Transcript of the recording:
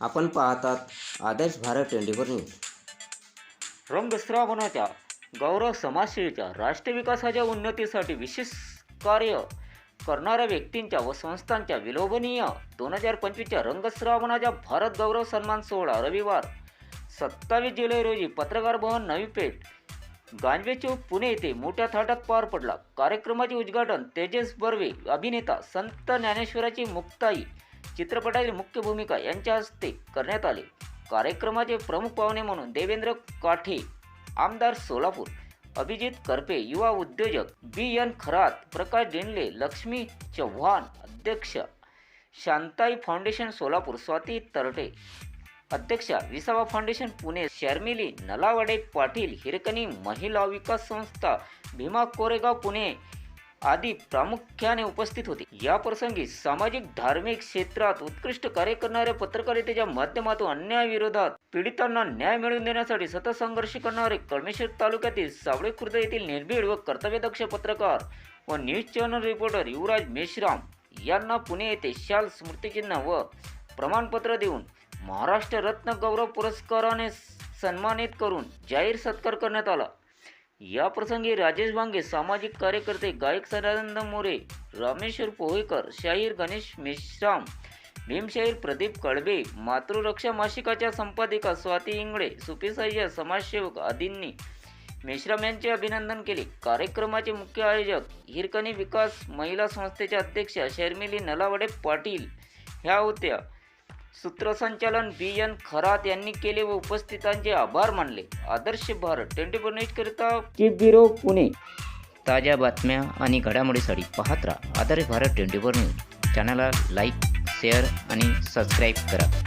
आपण पाहतात Adarsh Bharat twenty four news रंगश्रावणाच्या गौरव समाजसेवेच्या राष्ट्र विकासाच्या उन्नतीसाठी विशेष कार्य करणाऱ्या व्यक्तींच्या व संस्थांच्या विलोभनीय दोन हजार पंचवीसच्या रंगश्रावणाच्या भारत गौरव सन्मान सोहळा रविवार सत्तावीस जुलै रोजी पत्रकार भवन नवी पेठ गांजवे चौक पुणे येथे मोठ्या थाटात पार पडला. कार्यक्रमाचे उद्घाटन तेजस बर्वे अभिनेता संत ज्ञानेश्वराची मुक्ताई चित्रपटातील मुख्य भूमिका यांच्या हस्ते करण्यात आले. कार्यक्रमाचे प्रमुख पाहुणे म्हणून देवेंद्र काठे आमदार सोलापूर अभिजित करपे युवा उद्योजक बी एन खरात प्रकाश डेंडले लक्ष्मी चव्हाण अध्यक्ष शांताई फाउंडेशन सोलापूर स्वाती तरटे अध्यक्षा विसावा फाउंडेशन पुणे शर्मिली नलावडे पाटील हिरकणी महिला विकास संस्था भीमा कोरेगाव पुणे आदी प्रामुख्याने उपस्थित होते. या प्रसंगी सामाजिक धार्मिक क्षेत्रात उत्कृष्ट कार्य करणाऱ्या पत्रकारितेच्या माध्यमातून अन्यायाविरोधात पीडितांना न्याय मिळवून देण्यासाठी सतत संघर्ष करणारे कळमेश्वर तालुक्यातील सावळे खुर्द येथील निर्भीड व कर्तव्यदक्ष पत्रकार व news channel reporter Yuvraj Meshram यांना पुणे येथे शाल स्मृतिचिन्ह व प्रमाणपत्र देऊन महाराष्ट्र रत्न गौरव पुरस्काराने सन्मानित करून जाहीर सत्कार करण्यात आला. या प्रसंगी राजेश वांगे सामाजिक कार्यकर्ते गायक सदानंद मोरे रामेश्वर पोहेकर शाहीर गणेश मेश्राम भीमशाहीर प्रदीप कळबे मातृरक्षा मासिकाच्या संपादिका स्वाती इंगळे सुपीसह्य समाजसेवक आदींनी मेश्राम यांचे अभिनंदन केले. कार्यक्रमाचे मुख्य आयोजक हिरकणी विकास महिला संस्थेच्या अध्यक्षा शर्मिली नलावडे पाटील ह्या होत्या. सूत्रसंचालन बी एन खरात यांनी केले व उपस्थितांचे आभार मानले. आदर्श भारत ट्वेंटी फोर न्यूजकरिता चीफ ब्युरो पुणे. ताज्या बातम्या आणि घडामोडीसाठी पाहत राहा. Adarsh Bharat twenty four news. चॅनलला लाईक शेअर आणि सबस्क्राईब करा.